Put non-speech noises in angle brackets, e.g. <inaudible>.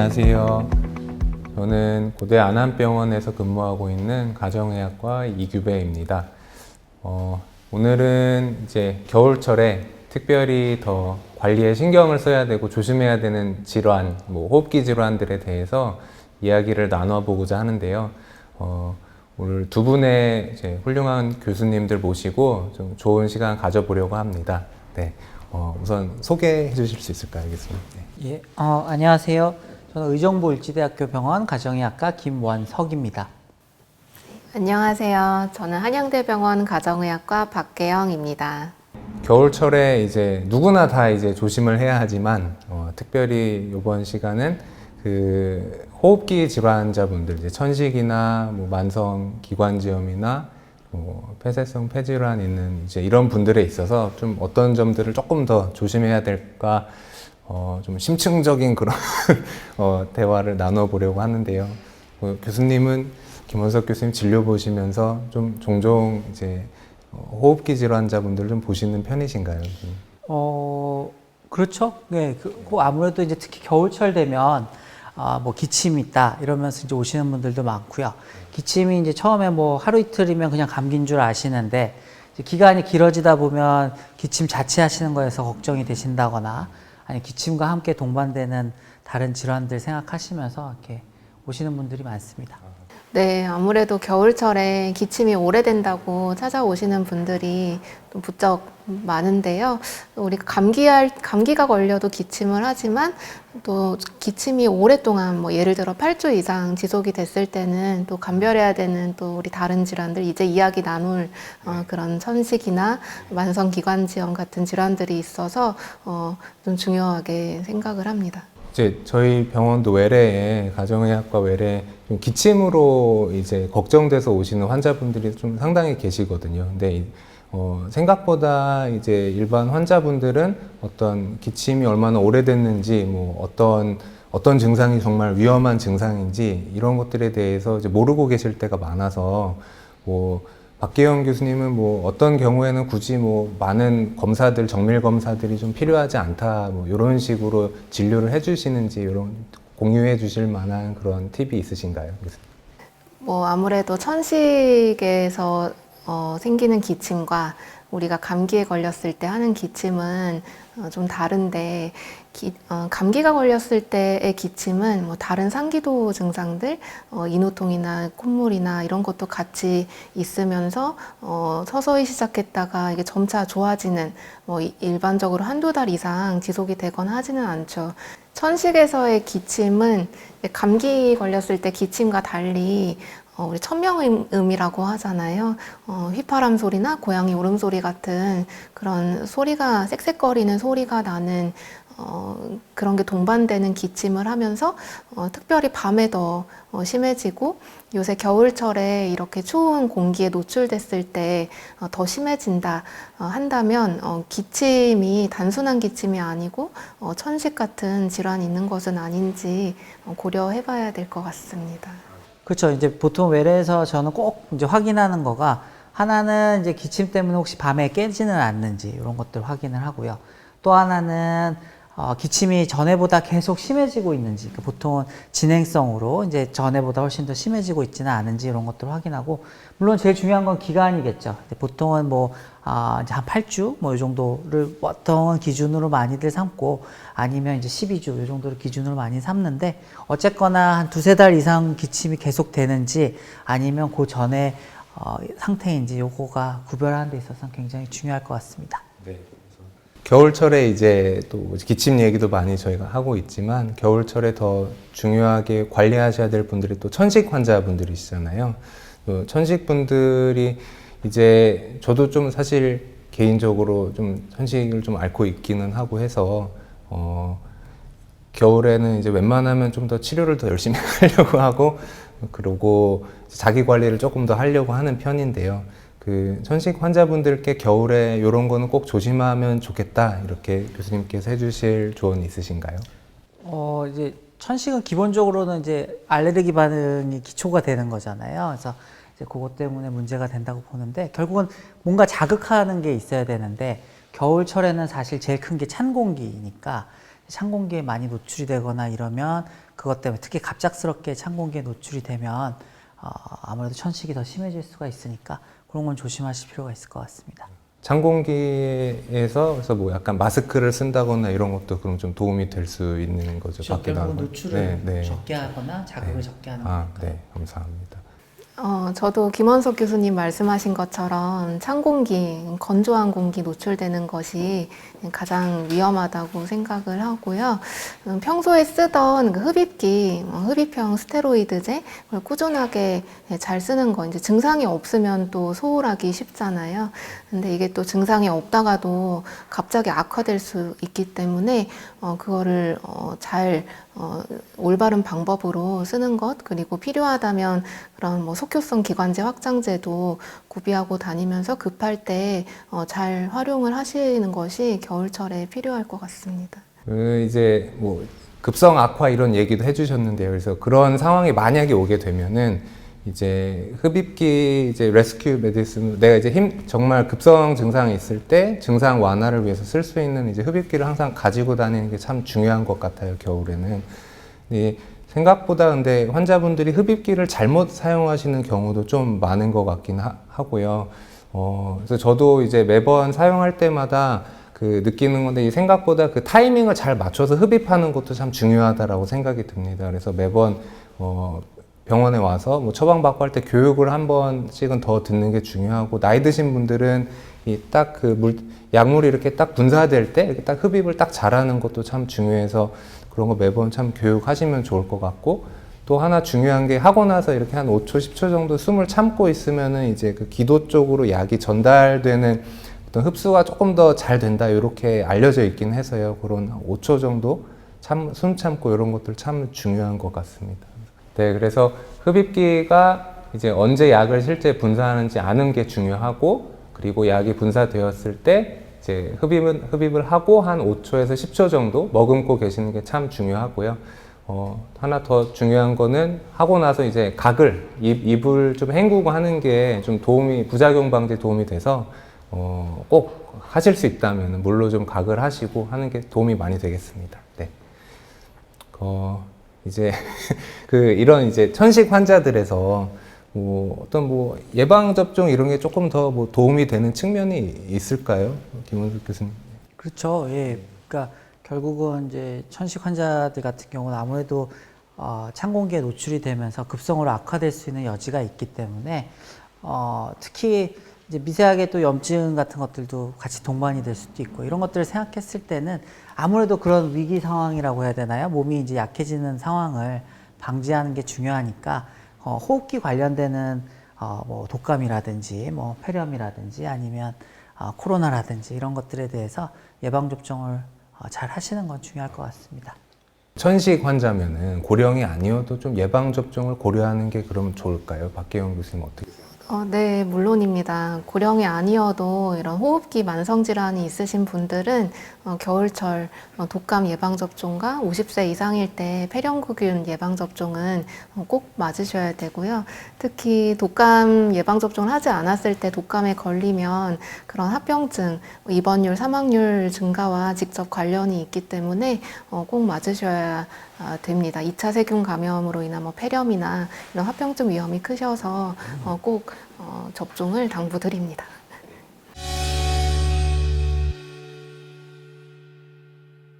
안녕하세요. 저는 고대 안암병원에서 근무하고 있는 가정의학과 이규배입니다. 어, 오늘은 이제 겨울철에 특별히 더 관리에 신경을 써야 되고 조심해야 되는 질환, 뭐 호흡기 질환들에 대해서 이야기를 나눠보고자 하는데요. 어, 오늘 두 분의 훌륭한 교수님들 모시고 좀 좋은 시간 가져보려고 합니다. 네, 어, 우선 소개해 주실 수 있을까요, 교수님? 네. 예, 어, 안녕하세요. 저는 의정부 일지대학교 병원 가정의학과 김원석입니다. 안녕하세요. 저는 한양대병원 가정의학과 박계영입니다. 겨울철에 이제 누구나 다 이제 조심을 해야 하지만 어, 특별히 이번 시간은 그 호흡기 질환자분들 이제 천식이나 뭐 만성 기관지염이나 뭐 폐쇄성 폐질환 있는 이제 이런 분들에 있어서 좀 어떤 점들을 조금 더 조심해야 될까 어, 좀 심층적인 그런 <laughs> 어, 대화를 나눠보려고 하는데요. 어, 교수님은 김원석 교수님 진료 보시면서 좀 종종 이제 어, 호흡기 질환자분들 좀 보시는 편이신가요? 어, 그렇죠. 네, 그, 그 아무래도 이제 특히 겨울철 되면 아, 뭐 기침이 있다 이러면서 이제 오시는 분들도 많고요. 기침이 이제 처음에 뭐 하루 이틀이면 그냥 감기인 줄 아시는데 기간이 길어지다 보면 기침 자체하시는 거에서 걱정이 되신다거나 아니 기침과 함께 동반되는 다른 질환들 생각하시면서 이렇게 오시는 분들이 많습니다. 네, 아무래도 겨울철에 기침이 오래된다고 찾아오시는 분들이 또 부쩍 많은데요. 우리가 감기할, 감기가 걸려도 기침을 하지만 또 기침이 오랫동안 뭐 예를 들어 8주 이상 지속이 됐을 때는 또 감별해야 되는 또 우리 다른 질환들 이제 이야기 나눌 어, 그런 천식이나 만성기관지염 같은 질환들이 있어서 어, 좀 중요하게 생각을 합니다. 이제 저희 병원도 외래에 가정의학과 외래 좀 기침으로 이제 걱정돼서 오시는 환자분들이 좀 상당히 계시거든요. 근데 이- 어, 생각보다 이제 일반 환자분들은 어떤 기침이 얼마나 오래됐는지 뭐 어떤 어떤 증상이 정말 위험한 증상인지 이런 것들에 대해서 이제 모르고 계실 때가 많아서 뭐 박계영 교수님은 뭐 어떤 경우에는 굳이 뭐 많은 검사들 정밀 검사들이 좀 필요하지 않다 뭐 이런 식으로 진료를 해주시는지 이런 공유해 주실 만한 그런 팁이 있으신가요? 뭐 아무래도 천식에서 어, 생기는 기침과 우리가 감기에 걸렸을 때 하는 기침은 어, 좀 다른데 기- 어, 감기가 걸렸을 때의 기침은 뭐 다른 상기도 증상들 어, 인후통이나 콧물이나 이런 것도 같이 있으면서 어, 서서히 시작했다가 이게 점차 좋아지는 뭐 이- 일반적으로 한두 달 이상 지속이 되거나 하지는 않죠. 천식에서의 기침은 감기 걸렸을 때 기침과 달리 어, 우리 천명음이라고 하잖아요. 어, 휘파람 소리나 고양이 울음소리 같은 그런 소리가 쌕쌕거리는 소리가 나는 어, 그런 게 동반되는 기침을 하면서 어, 특별히 밤에 더 어, 심해지고 요새 겨울철에 이렇게 추운 공기에 노출됐을 때 더 심해진다 어, 한다면 어, 기침이 단순한 기침이 아니고 어, 천식 같은 질환이 있는 것은 아닌지 어, 고려해 봐야 될 것 같습니다. 그렇죠. 이제 보통 외래에서 저는 꼭 이제 확인하는 거가 하나는 이제 기침 때문에 혹시 밤에 깨지는 않는지 이런 것들 확인을 하고요. 또 하나는 어, 기침이 전에보다 계속 심해지고 있는지, 그러니까 보통은 진행성으로 이제 전에보다 훨씬 더 심해지고 있지는 않은지 이런 것들을 확인하고, 물론 제일 중요한 건 기간이겠죠. 보통은 뭐, 아, 이제 한 8주 뭐 이 정도를 보통은 기준으로 많이들 삼고, 아니면 이제 12주 이 정도를 기준으로 많이 삼는데, 어쨌거나 한 두세 달 이상 기침이 계속 되는지, 아니면 그 전에 어, 상태인지 요거가 구별하는 데 있어서는 굉장히 중요할 것 같습니다. 네. 겨울철에 이제 또 기침 얘기도 많이 저희가 하고 있지만 겨울철에 더 중요하게 관리하셔야 될 분들이 또 천식 환자분들이시잖아요. 또 천식 분들이 이제 저도 좀 사실 개인적으로 좀 천식을 좀 앓고 있기는 하고 해서 어 겨울에는 이제 웬만하면 좀 더 치료를 더 열심히 <laughs> 하려고 하고 그리고 자기 관리를 조금 더 하려고 하는 편인데요. 그 천식 환자분들께 겨울에 이런 거는 꼭 조심하면 좋겠다 이렇게 교수님께서 해주실 조언 있으신가요? 어, 이제 천식은 기본적으로는 이제 알레르기 반응이 기초가 되는 거잖아요. 그래서 이제 그것 때문에 문제가 된다고 보는데 결국은 뭔가 자극하는 게 있어야 되는데 겨울철에는 사실 제일 큰 게 찬 공기니까 찬 공기에 많이 노출이 되거나 이러면 그것 때문에 특히 갑작스럽게 찬 공기에 노출이 되면 어, 아무래도 천식이 더 심해질 수가 있으니까 그런 건 조심하실 필요가 있을 것 같습니다. 찬 공기에서 그래서 뭐 약간 마스크를 쓴다거나 이런 것도 그럼 좀 도움이 될 수 있는 거죠. 밖에 나가면. 노출을 네, 네. 적게 하거나 자극을 네. 적게 하는 아, 거니까. 네, 감사합니다. 어, 저도 김원석 교수님 말씀하신 것처럼 찬 공기, 건조한 공기 노출되는 것이 가장 위험하다고 생각을 하고요. 음, 평소에 쓰던 그 흡입기, 어, 흡입형 스테로이드제, 그걸 꾸준하게 잘 쓰는 거, 이제 증상이 없으면 또 소홀하기 쉽잖아요. 근데 이게 또 증상이 없다가도 갑자기 악화될 수 있기 때문에, 어, 그거를, 어, 잘, 어, 올바른 방법으로 쓰는 것, 그리고 필요하다면 그런 뭐 속효성 기관지 확장제도 구비하고 다니면서 급할 때 어, 잘 활용을 하시는 것이 겨울철에 필요할 것 같습니다. 그 이제 뭐 급성 악화 이런 얘기도 해주셨는데요. 그래서 그런 상황이 만약에 오게 되면은 이제 흡입기 이제 레스큐 메디슨 내가 이제 힘 정말 급성 증상이 있을 때 증상 완화를 위해서 쓸 수 있는 이제 흡입기를 항상 가지고 다니는 게 참 중요한 것 같아요. 겨울에는. 이 생각보다 근데 환자분들이 흡입기를 잘못 사용하시는 경우도 좀 많은 것 같긴 하, 하고요. 어, 그래서 저도 이제 매번 사용할 때마다 그 느끼는 건데 이 생각보다 그 타이밍을 잘 맞춰서 흡입하는 것도 참 중요하다라고 생각이 듭니다. 그래서 매번 어, 병원에 와서 뭐 처방받고 할 때 교육을 한 번씩은 더 듣는 게 중요하고 나이 드신 분들은 이 딱 그 물 약물이 이렇게 딱 분사될 때 이렇게 딱 흡입을 딱 잘하는 것도 참 중요해서 그런 거 매번 참 교육하시면 좋을 것 같고 또 하나 중요한 게 하고 나서 이렇게 한 5초, 10초 정도 숨을 참고 있으면은 이제 그 기도 쪽으로 약이 전달되는 어떤 흡수가 조금 더 잘 된다 이렇게 알려져 있긴 해서요. 그런 5초 정도 참, 숨 참고 이런 것들 참 중요한 것 같습니다. 네, 그래서 흡입기가 이제 언제 약을 실제 분사하는지 아는 게 중요하고 그리고 약이 분사되었을 때 이제 흡입은 흡입을 하고 한 5초에서 10초 정도 머금고 계시는 게 참 중요하고요. 어, 하나 더 중요한 거는 하고 나서 이제 각을 입, 입을 좀 헹구고 하는 게 좀 도움이 부작용 방지에 도움이 돼서 어, 꼭 하실 수 있다면 물로 좀 각을 하시고 하는 게 도움이 많이 되겠습니다. 네. 어, 이제 <laughs> 그 이런 이제 천식 환자들에서 뭐 어떤 뭐 예방 접종 이런 게 조금 더 뭐 도움이 되는 측면이 있을까요, 김원숙 교수님? 그렇죠. 예. 그러니까 결국은 이제 천식 환자들 같은 경우는 아무래도 어, 찬 공기에 노출이 되면서 급성으로 악화될 수 있는 여지가 있기 때문에 어, 특히 이제 미세하게 또 염증 같은 것들도 같이 동반이 될 수도 있고 이런 것들을 생각했을 때는 아무래도 그런 위기 상황이라고 해야 되나요? 몸이 이제 약해지는 상황을 방지하는 게 중요하니까 어, 호흡기 관련되는 어, 뭐 독감이라든지 뭐 폐렴이라든지 아니면 어, 코로나라든지 이런 것들에 대해서 예방 접종을 어, 잘 하시는 건 중요할 것 같습니다. 천식 환자면은 고령이 아니어도 좀 예방 접종을 고려하는 게 그러면 좋을까요? 박계영 교수님 어떻게? 어, 네, 물론입니다. 고령이 아니어도 이런 호흡기 만성 질환이 있으신 분들은 어, 겨울철 어, 독감 예방 접종과 50세 이상일 때 폐렴구균 예방 접종은 어, 꼭 맞으셔야 되고요. 특히 독감 예방 접종을 하지 않았을 때 독감에 걸리면 그런 합병증, 입원율, 사망률 증가와 직접 관련이 있기 때문에 어, 꼭 맞으셔야 아, 됩니다. 2차 세균 감염으로 인한 뭐 폐렴이나 이런 합병증 위험이 크셔서 어, 꼭 어, 접종을 당부드립니다.